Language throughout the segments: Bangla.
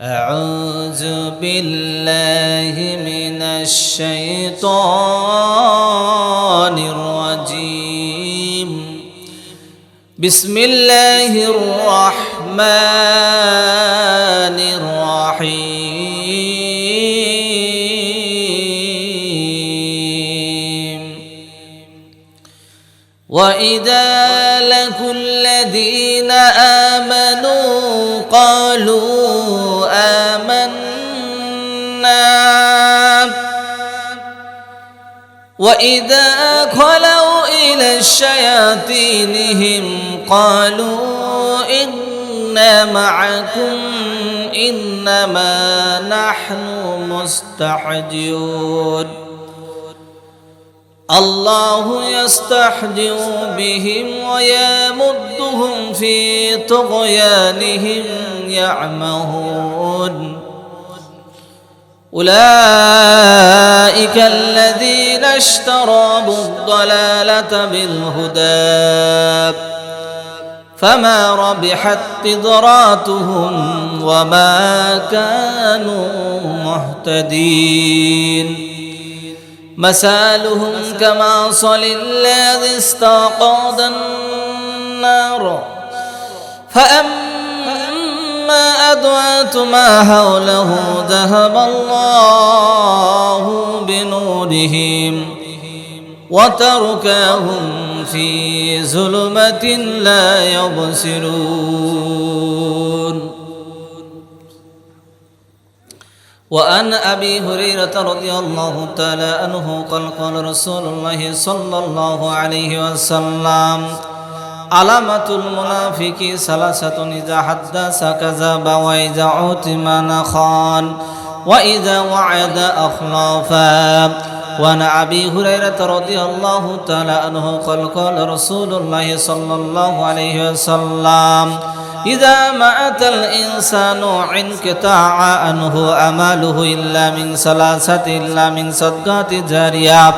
أعوذ بالله من الشيطان الرجيم. بسم الله الرحمن الرحيم. وإذا لقوا الذين آمنوا قالوا وإذا خلوا إلى الشياطينهم قالوا إنا معكم إنما نحن مستحجون الله يستحجر بهم ويمدهم في طغيانهم يعمهون أولئك الذين اشتروا الضلالة بالهدى. فما ربحت تجاراتهم وما كانوا مهتدين. مثالهم كما صل الذي استوقد النار. فأما أدوات ما حوله ذهب الله بنورهم وتركهم في ظلمة لا يبصرون وأن أبي هريرة رضي الله تعالى عنه قال قال رسول الله صلى الله عليه وسلم علامة المنافق ثلاثة إذا حدث كذب وإذا عتم خان وإذا وعد أخلافا. وعن أبي هريرة رضي الله تعالى عنه قال قال رسول الله صلى الله عليه وسلم إذا مات الإنسان انقطع عنه أماله إلا من ثلاثة إلا من صدقات جارية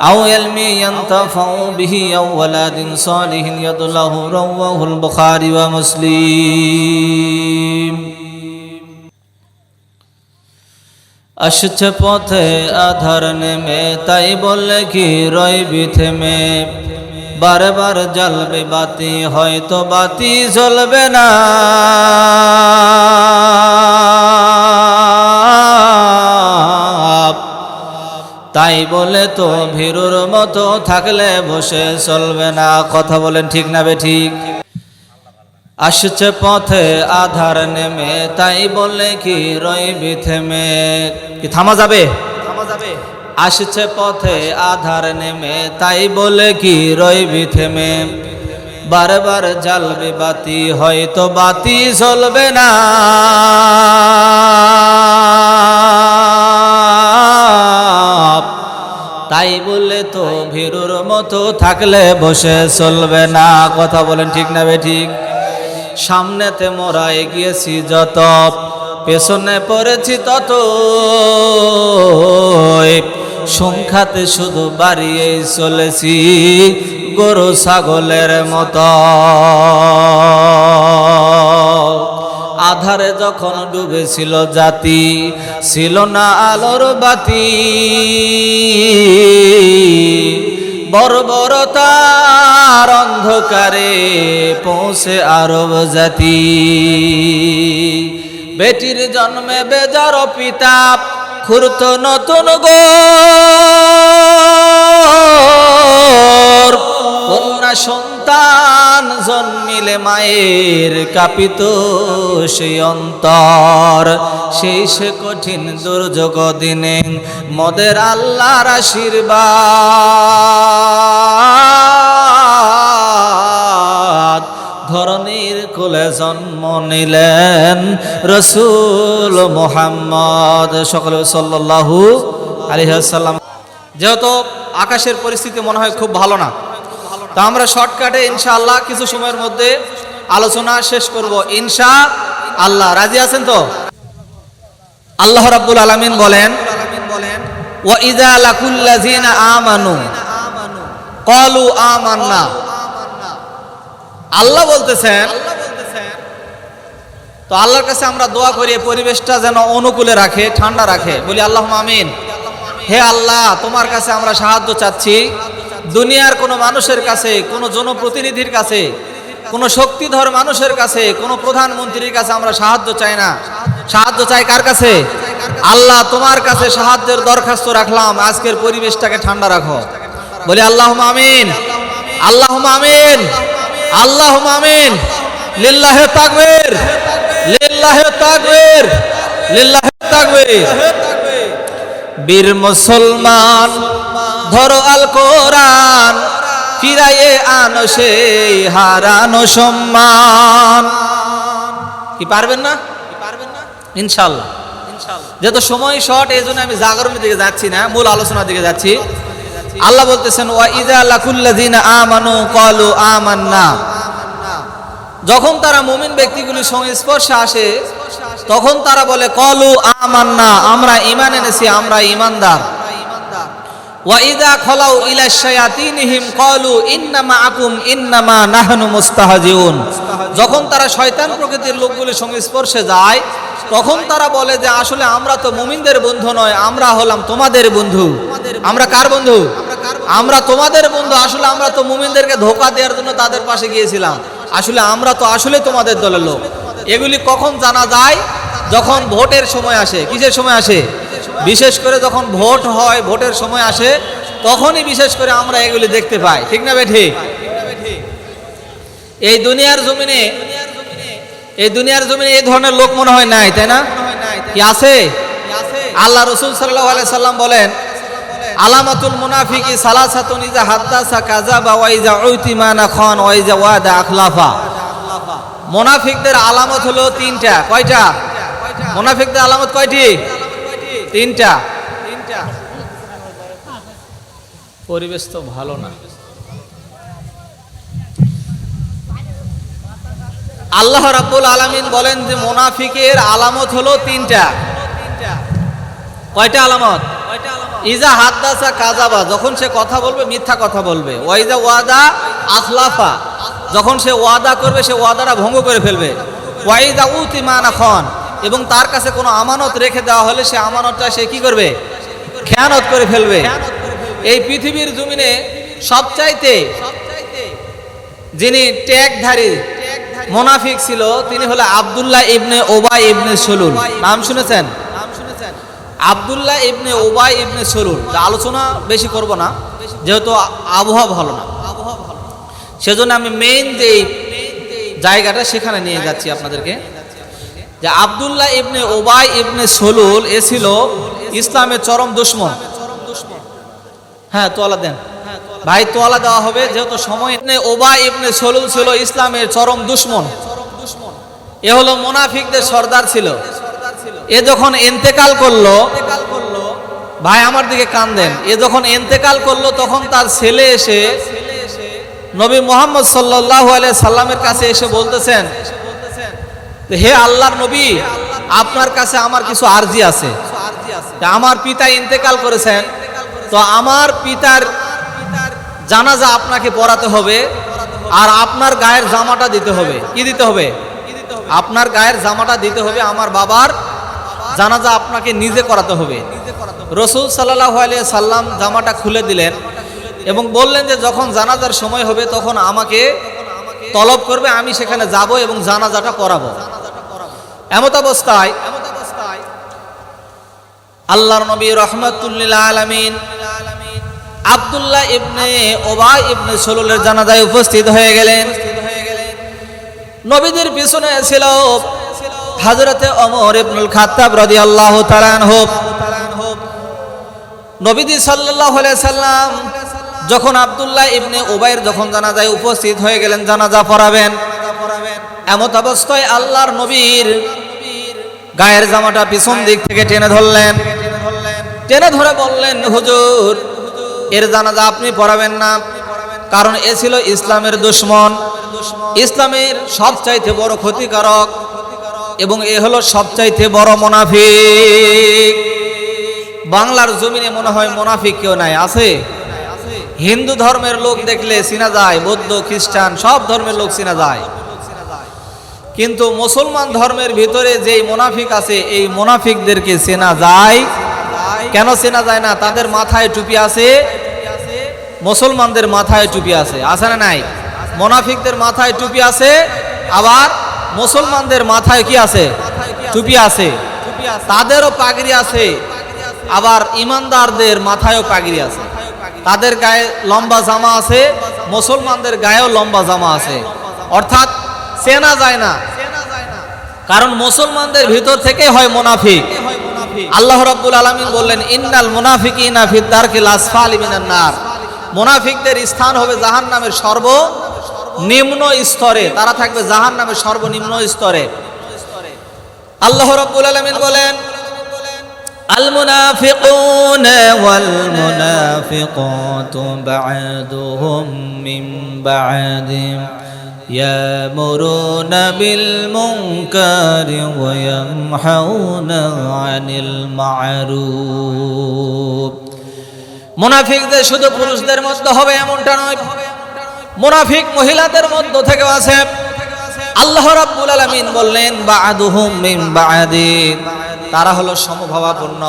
أو علم ينتفع به أو ولد صالح يدله رواه البخاري ومسلم আসছে পথে আধার নেমে তাই বললে কি রইবি থেমে বারে বার জ্বালবে বাতি হয়তো বাতি জ্বলবে না তাই বলে তো ভীরুর মতো থাকলে বসে চলবে না। কথা বলেন ঠিক না বে ঠিক? আসছে পথে আধার নেমে তাই বলে কি রইবি থেমে? কি থামা যাবে? থামা যাবে। আসছে পথে আধার নেমে তাই বলে কি রইবি থেমে? বারবার জ্বালবে বাতি হয়তো বাতি জ্বলবে না। তাই বলে তো ভীরুর মতো থাকলে বসে চলবে না। কথা বলেন ঠিক না ঠিক? সামনেতে মোরা এগিয়েছি যত, পেছনে পড়েছি তত। সংখ্যাতে শুধু বাড়িয়ে চলেছি গরু, ছাগলের মতো। আধারে যখন ডুবেছিল জাতি, ছিল না আলোর বাতি। বর্বরতার অন্ধকারে পৌঁছে আরব জাতি। বেটির জন্মে বেজার পিতা খুরত নতুন গো কন্যা সন্তান জন্মিলে মায়ের কাপিত সেই অন্তর। সেই সে কঠিন দুর্যোগ দিনে মদের আল্লাহর আশীর্বাদ। ধরনের কোলে জন্ম নিলেন রসুল মোহাম্মদ সকল সাল্লাহু আলিহাসাল্লাম যেহেতু আকাশের পরিস্থিতি মনে হয় খুব ভালো না তা আমরা শর্টকাটে ইনশাআল্লাহ কিছু সময়ের মধ্যে আলোচনা শেষ করব। ইনশা আল্লাহ। রাজি আছেন তো? আল্লাহ রাব্বুল আলামিন বলেন ওয়া ইযা লাকুল্লাযিনা আমানু, ক্বালু আমান্না। আল্লাহ বলতেছেন, তো আল্লাহর কাছে আমরা দোয়া করি পরিবেশটা যেন অনুকূলে রাখে, ঠান্ডা রাখে। বলি আল্লাহ আমিন। হে আল্লাহ, তোমার কাছে আমরা সাহায্য চাচ্ছি। দুনিয়ার কোনো মানুষের কাছে, কোনো জনপ্রতিনিধির কাছে, কোনো শক্তিধর মানুষের কাছে, কোনো প্রধানমন্ত্রীর কাছে আমরা সাহায্য চাই না। সাহায্য চাই কার কাছে? আল্লাহ তোমার কাছে সাহায্যের দরখাস্ত রাখলাম, আজকের পরিবেশটাকে ঠান্ডা রাখো। বলি আল্লাহ আমিন। আল্লাহ আমিন। আল্লাহ আমিন। লিল্লাহে তাকবীর। লিল্লাহে তাকবীর। লিল্লাহে তাকবীর। বীর মুসলমান ধরো আল কোরআন, ফিরাইয়ে আনো সেই হারানো সম্মান। কি পারবেন না? ইনশাল্লাহ। যেহেতু সময় শর্ট এই জন্য আমি জাগরণের দিকে যাচ্ছি না, মূল আলোচনার দিকে যাচ্ছি। আল্লাহ বলতেছেন, ওয়া ইদা লাকুল্লাযিনা আমানু ক্বালু আমান্না। যখন তারা মুমিন ব্যক্তিগুলির সংস্পর্শে আসে, তখন তারা বলে কলু আমান্না, আমরা ইমান এনেছি, আমরা ইমানদার ওয়াইদা খলাউ ইলা শায়াতিনহিম ক্বালু ইন্নামা আকুম, ইন্নামা নাহনু মুস্তাহজিউন। যখন তারা শয়তান প্রকৃতির লোকগুলির সঙ্গে স্পর্শে যায়, তখন তারা বলে যে, আসলে আমরা তো মুমিনদের বন্ধু নয়, আমরা হলাম তোমাদের বন্ধু। আমরা কার বন্ধু? আমরা তোমাদের বন্ধু, আসলে আমরা তো মুমিনদেরকে ধোকা দেওয়ার জন্য তাদের পাশে গিয়েছিলাম। আসলে আমরা তো আসলে তোমাদের দলের লোক। এগুলি কখন জানা যায়? যখন ভোটের সময় আসে। কিসের সময় আসে? বিশেষ করে যখন ভোট হয়, ভোটের সময় আসে, তখনই বিশেষ করে আমরা এগুলি দেখতে পাই। ঠিক না বেঠি? এই দুনিয়ার জমিনে, এই দুনিয়ার জমিনে এই ধরনের লোক মনে হয় নাই, তাই না? কি আছে? আল্লাহ রসুল সাল্লাহ সাল্লাম বলেন, আলামাতুল মুনাফিকি সালাসাতুন ইজা ওয়াদা আখলাফা। মুনাফিকদের আলামত হলো তিনটা, কয়টা? মুনাফিকদের আলামত কয়টি? তিনটা। পরিবেশ তো ভালো না। আল্লাহ রাব্বুল আলামিন বলেন যে মোনাফিকের আলামত হলো তিনটা। কয়টা আলামত? ইজা হাদ্দাসা কাজাবা যখন সে কথা বলবে মিথ্যা কথা বলবে। ওয়াইজা ওয়াদা আখলাফা যখন সে ওয়াদা করবে সে ওয়াদাটা ভঙ্গ করে ফেলবে। ওয়াইদা উতিমানা খন এবং তার কাছে কোনো আমানত রেখে দেওয়া হলে সে আমানতটা সে কি করবে? খেয়ানত করে ফেলবে। এই পৃথিবীর জমিনে সবচাইতে যিনি ট্যাগধারী মোনাফিক ছিল, তিনি হলো আবদুল্লাহ ইবনে ওবাই ইবনে সলুল। নাম শুনেছেন? আবদুল্লাহ ইবনে ওবাই ইবনে সলুল। আলোচনা বেশি করব না, যেহেতু আবহাওয়া ভালো না। সেজন্য আমি মেইন যে জায়গাটা সেখানে নিয়ে যাচ্ছি আপনাদেরকে। যে আব্দুল্লাহ ইবনে ওবাই ইবনে সলুল, এ ছিল ইসলামের চরম দুশ্মন। হ্যাঁ তোয়ালা দেন। ভাই, তোয়ালা দেওয়া হবে, যেহেতু সময় ইবনে ওবাই ইবনে সলুল ছিল ইসলামের চরম দুশ্মন। এ হলো মোনাফিকদের সর্দার ছিল। এ যখন এন্তেকাল করল, ভাই, আমার দিকে কান দেন। এ যখন এন্তেকাল করল, তখন তার ছেলে এসে নবী মোহাম্মদ সাল্লাহ আলিয়া সাল্লামের কাছে এসে বলতেছেন যে, হে আল্লাহর নবী আপনার কাছে আমার কিছু আরজি আছে। আমার পিতা ইন্তেকাল করেছেন তো আমার পিতার জানাজা আপনাকে পড়াতে হবে আর আপনার গায়ের জামাটা দিতে হবে। কি দিতে হবে? আপনার গায়ের জামাটা দিতে হবে আমার বাবার জানাজা আপনাকে নিজে করাতে হবে। রসুল সাল্লাহ আলিয়া সাল্লাম জামাটা খুলে দিলেন এবং বললেন যে যখন জানাজার সময় হবে তখন আমাকে তলব করবে আমি সেখানে যাব এবং জানাজাটা পড়াবো। এমত অবস্থায় আল্লাহর নবী রহমতুল্লিল আলমিন আবদুল্লাহ ইবনে ওবাই ইবনে সলুলের জানাজায় উপস্থিত হয়ে গেলেন। নবীদের পিছনে ছিল হাজরতে অমর ইবনুল খাত্তাব রাদিয়াল্লাহু তাআলা আনহু। নবীজি সাল্লাল্লাহু আলাইহি সাল্লাম যখন আব্দুল্লাহ ইবনে উবাইর যখন জানাজায় উপস্থিত হয়ে গেলেন, জানাজা পড়াবেন। এমত অবস্থায় আল্লাহর নবীর গায়ের জামাটা পিছন দিক থেকে টেনে ধরলেন। টেনে ধরে বললেন, হুজুর, এর জানাজা আপনি পড়াবেন না। কারণ এ ছিল ইসলামের দুশ্মন। ইসলামের সবচাইতে বড় ক্ষতিকারক এবং এ হলো সবচাইতে বড় মোনাফিক। বাংলার জমিনে মনে হয় মোনাফিক কেউ নাই, আছে? হিন্দু ধর্মের লোক দেখলে চিনা যায়, বৌদ্ধ, খ্রিস্টান, সব ধর্মের লোক চিনা যায়। কিন্তু মুসলমান ধর্মের ভিতরে যেই মোনাফিক আছে, এই মোনাফিকদেরকে চেনা যায়। কেন চেনা যায় না? তাদের মাথায় টুপি আছে, মুসলমানদের মাথায় টুপি আছে। আছে না নাই? মোনাফিকদের মাথায় টুপি আছে, আবার মুসলমানদের মাথায় কি আছে? টুপি আছে। তাদেরও পাগড়ি আছে, আবার ইমানদারদের মাথায়ও পাগড়ি আছে। তাদের গায়ে লম্বা জামা আছে, মুসলমানদের গায়েও লম্বা জামা আছে। অর্থাৎ চেনা যায় না কারণ মুসলমানদের ভিতর থেকে হয় মোনাফিক আল্লাহ রাব্বুল আলামিন বললেন ইন্নাল মুনাফিকিনা ফিদ দারকিল আসফালি মিনান নার মুনাফিকদের স্থান হবে জাহান্নামের সর্ব নিম্ন স্তরে তারা থাকবে জাহান্নামের সর্বনিম্ন স্তরে আল্লাহ রাব্বুল আলামিন বলেন المنافقون والمنافقات بعضهم من بعد يامرون بالمنكر وينحون عن المعروف মুনাফিকদের শুধু পুরুষদের মধ্যে হবে এমনটা নয় মুনাফিক মহিলাদের মধ্য থেকে আছে আল্লাহ রাব্বুল আলামিন বললেন বাআদুহুম মিন বাআদিন তারা হলো সমভাবাপন্ন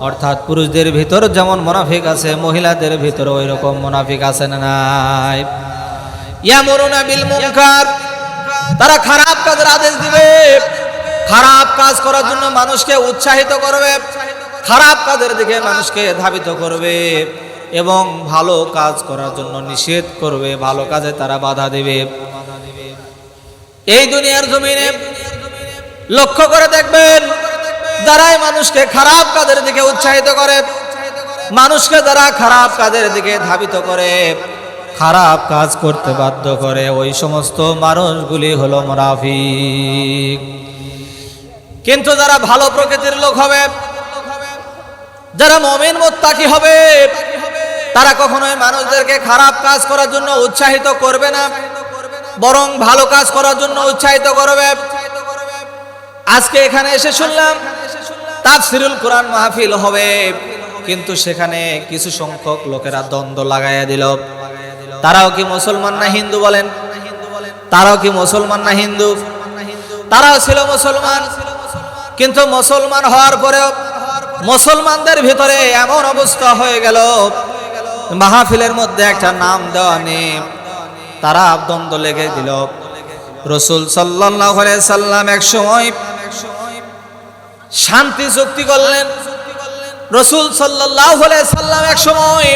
অর্থাৎ পুরুষদের ভিতর যেমন মুনাফিক আছে মহিলাদের ভিতর ওই রকম মুনাফিক আছে না নাই ইয়ামুরুনা বিল মুনকার। তারা খারাপ কাজের আদেশ দিবে। খারাপ কাজ করার জন্য মানুষকে উৎসাহিত করবে। খারাপ কাজের দিকে মানুষকে ধাবিত করবে এবং ভালো কাজ করার জন্য নিষেধ করবে। ভালো কাজে তারা বাধা দেবে। এই দুনিয়ার জমিনে লক্ষ্য করে দেখবেন, যারাই মানুষকে খারাপ কাজের দিকে উৎসাহিত করে, মানুষকে যারা খারাপ কাজের দিকে ধাবিত করে খারাপ কাজ করতে বাধ্য করে। ওই সমস্ত মানুষগুলি হলো মুনাফিক। কিন্তু যারা ভালো প্রকৃতির লোক হবে, যারা মমিন মোত্তাকি হবে, তারা কখনোই মানুষদেরকে খারাপ কাজ করার জন্য উৎসাহিত করবে না, বরং ভালো কাজ করার জন্য উৎসাহিত করবে। আজকে এখানে এসে শুনলাম, তাফসিরুল কোরআন মাহফিল হবে, কিন্তু সেখানে কিছু সংখ্যক লোকেরা দ্বন্দ্ব লাগাইয়া দিল। তারাও কি মুসলমান না হিন্দু বলেন? তারাও কি মুসলমান না হিন্দু? তারাও ছিল মুসলমান, কিন্তু মুসলমান হওয়ার পরেও মুসলমানদের ভিতরে এমন অবস্থা হয়ে গেল, মাহফিলের মধ্যে একটা নাম দেওয়া নেই। তারা দ্বন্দ্ব লেগে দিল। রসুল সাল্লাহ সাল্লাম এক সময় শান্তি চুক্তি করলেন। রসুল সাল্লাহ সাল্লাম এক সময়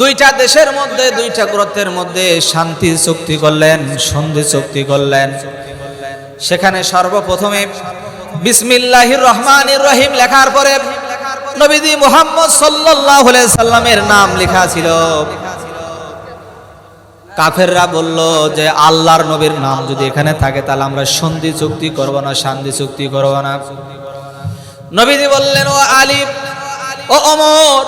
দুইটা দেশের মধ্যে, দুইটা গ্রথের মধ্যে শান্তি চুক্তি করলেন, সন্ধি চুক্তি করলেন। সেখানে সর্বপ্রথমে বিসমিল্লাহির রহমানির রহিম লেখার পরে নবীজি মুহাম্মদ সাল্লাল্লাহু সাল্লামের নাম লেখা ছিল। কাফেররা বলল যে, আল্লাহর নবীর নাম যদি এখানে থাকে, তাহলে আমরা সন্ধি চুক্তি করব না, শান্তি চুক্তি করব না। নবীজি বললেন, ও আলিফ ও অমর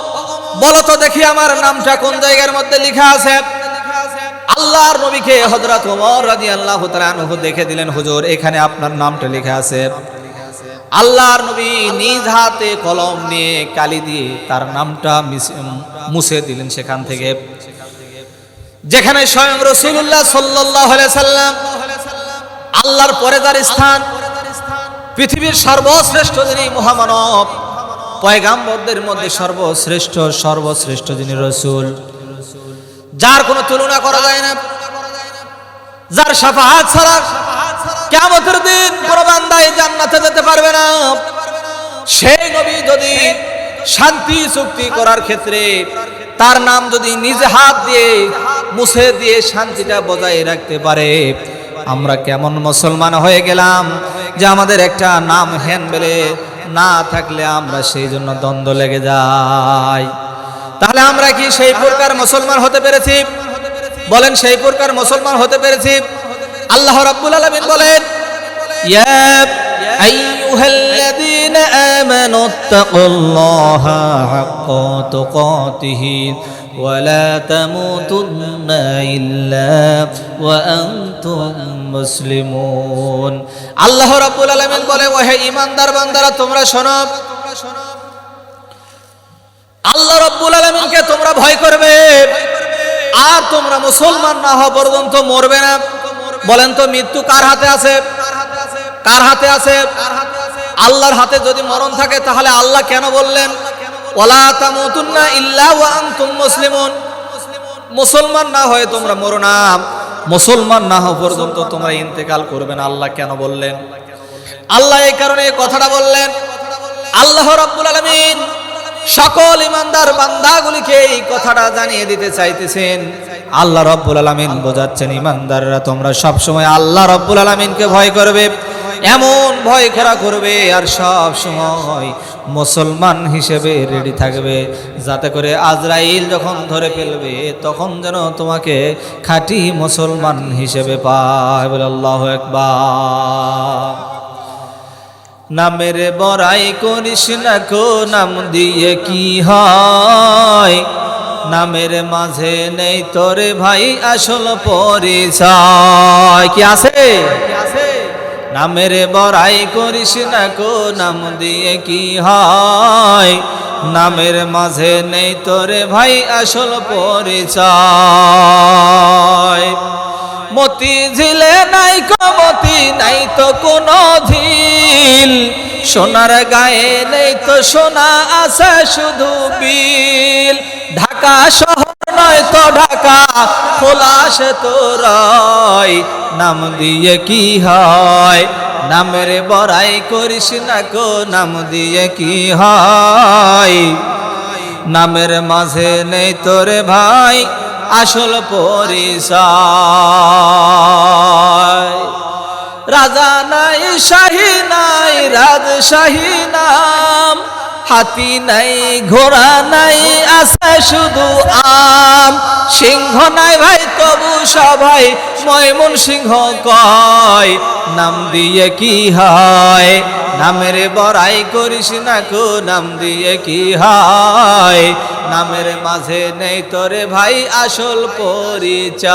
বলো তো দেখি আমার নামটা কোন জায়গার মধ্যে লেখা আছে? আল্লাহর নবীকে হযরত ওমর রাদিয়াল্লাহু তাআলা আনহু দেখে দিলেন, হুজুর, এখানে আপনার নামটা লেখা আছে। আল্লাহর নবী নিজ হাতে কলম নিয়ে কালি দিয়ে তার নামটা মুছে দিলেন সেখান থেকে। যেখানে স্বয়ং রসুল্লাহ সাল্লাহ সাল্লাম আল্লাহর পরে তার স্থান, পৃথিবীর সর্বশ্রেষ্ঠ যিনি মহামানব পয়গাম্বরদের মধ্যে সর্বশ্রেষ্ঠ সর্বশ্রেষ্ঠ যিনি রসুল। যার কোনো তুলনা করা যায় না। যার সাফাহাত ছাড়া কেমতের দিন কোনো বান্দাই জান্নাতে যেতে পারবে না। সেই নবী যদি শান্তি, চুক্তি করার ক্ষেত্রে তার নাম যদি নিজে হাত দিয়ে, মুছে দিয়ে শান্তিটা বজায় রাখতে পারে, আমরা কেমন মুসলমান হয়ে গেলাম যে আমাদের একটা নাম হ্যান বেলে না থাকলে আমরা সেই জন্য দ্বন্দ্ব লেগে যাই। তাহলে আমরা কি সেই প্রকার মুসলমান হতে পেরেছি? বলেন, সেই প্রকার মুসলমান হতে পেরেছি? আল্লাহ রাব্বুল আলামিন বলেন, ইয়া আইয়ুহাল্লাযীনা আমানু তাকুল্লাহা হাক্কা মুসলিমুন। আল্লাহ রাব্বুল আলামিন বলে, ওহে ইমানদার বান্দারা, তোমরা শোনো। আল্লাহ রব্বুল আলমিনকে তোমরা ভয় করবে। আর তোমরা মুসলমান না হওয়া পর্যন্ত মরবে না। বলেন তো, মৃত্যু কার হাতে আছে? কার হাতে আছে? আল্লাহর হাতে যদি মরণ থাকে, তাহলে আল্লাহ কেন বললেন? ওলা তামুতুন্না ইল্লা ওয়া আনতুম মুসলিমুন। মুসলমান না হয়ে তোমরা মরো না। মুসলমান না হওয়া পর্যন্ত তোমরা ইন্তেকাল করবে না, আল্লাহ কেন বললেন? আল্লাহ এই কারণে কথাটা বললেন, আল্লাহ রাব্বুল আলামিন সকল ইমানদার বান্দাগুলিকে এই কথাটা জানিয়ে দিতে চাইতেছেন। আল্লাহ রব্বুল আলামিন বোঝাচ্ছেন, ইমানদাররা তোমরা সবসময় আল্লাহ রব্বুল আলামিনকে ভয় করবে। এমন ভয় করা করবে আর সব সময় মুসলমান হিসেবে রেডি থাকবে। যাতে করে আজরাইল যখন ধরে ফেলবে, তখন যেন তোমাকে খাঁটি মুসলমান হিসেবে পায় বলে আল্লাহ একবার নামের বড়াই করিস না কো, নাম দিয়ে কি হয়? নামের মাঝে নেই তোরে ভাই, আসল পরিচয়। কি আছে কি আছে? নামের বড়াই করিস না কো, নাম দিয়ে কি হয়? নামের মাঝে নেই তোরে ভাই আসল পরিচয়। মতি ঝিলে নাই কমতি নাই তো কোনো ঝিল। সোনার গায়ে নেই তো সোনা আছে শুধু বিল। ঢাকা শহর নয় তো ঢাকা, খোলাস তো রয় নাম দিয়ে কি হয়? নামের বড়াই করিস না কো নাম দিয়ে কি হয়? নামের মাঝে নেই তোরে ভাই, আসল পরিচয়। রাজা নাই, শাহী নাই, রাজশাহী নাম। হাতি নাই, ঘোড়া নাই, আছে শুধু আম। সিংহ নাই ভাই, তবু সবাই ময়মন সিংহ কয়। নাম দিয়ে কি হয়? নামের বড়াই করিস না কো, নাম দিয়ে কি হয়? নামের মাঝে নেই তোরে ভাই, আসল পরিচয়।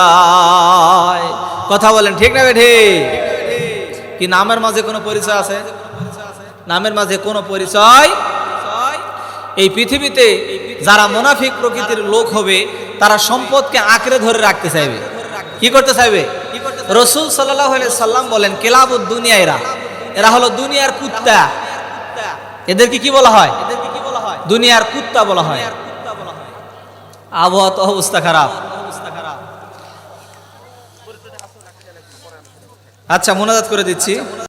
কথা বলেন, ঠিক না বেঠে? কি নামের মাঝে কোনো পরিচয় আছে? নামের মাঝে কোনো পরিচয় এই পৃথিবীতে যারা মোনাফিক প্রকৃতির লোক হবে, তারা সম্পদকে আঁকড়ে ধরে রাখতে চাইবে। কি করতে চাইবে? রসুল সাল্লাহ সাল্লাম বলেন কেলাবুদ দুনিয়া এরা। এরা হলো দুনিয়ার কুত্তা। এদেরকে কি বলা হয়? দুনিয়ার কুত্তা বলা হয়। আবহাওয়া তো অবস্থা খারাপ। আচ্ছা মোনাজাত করে দিচ্ছি।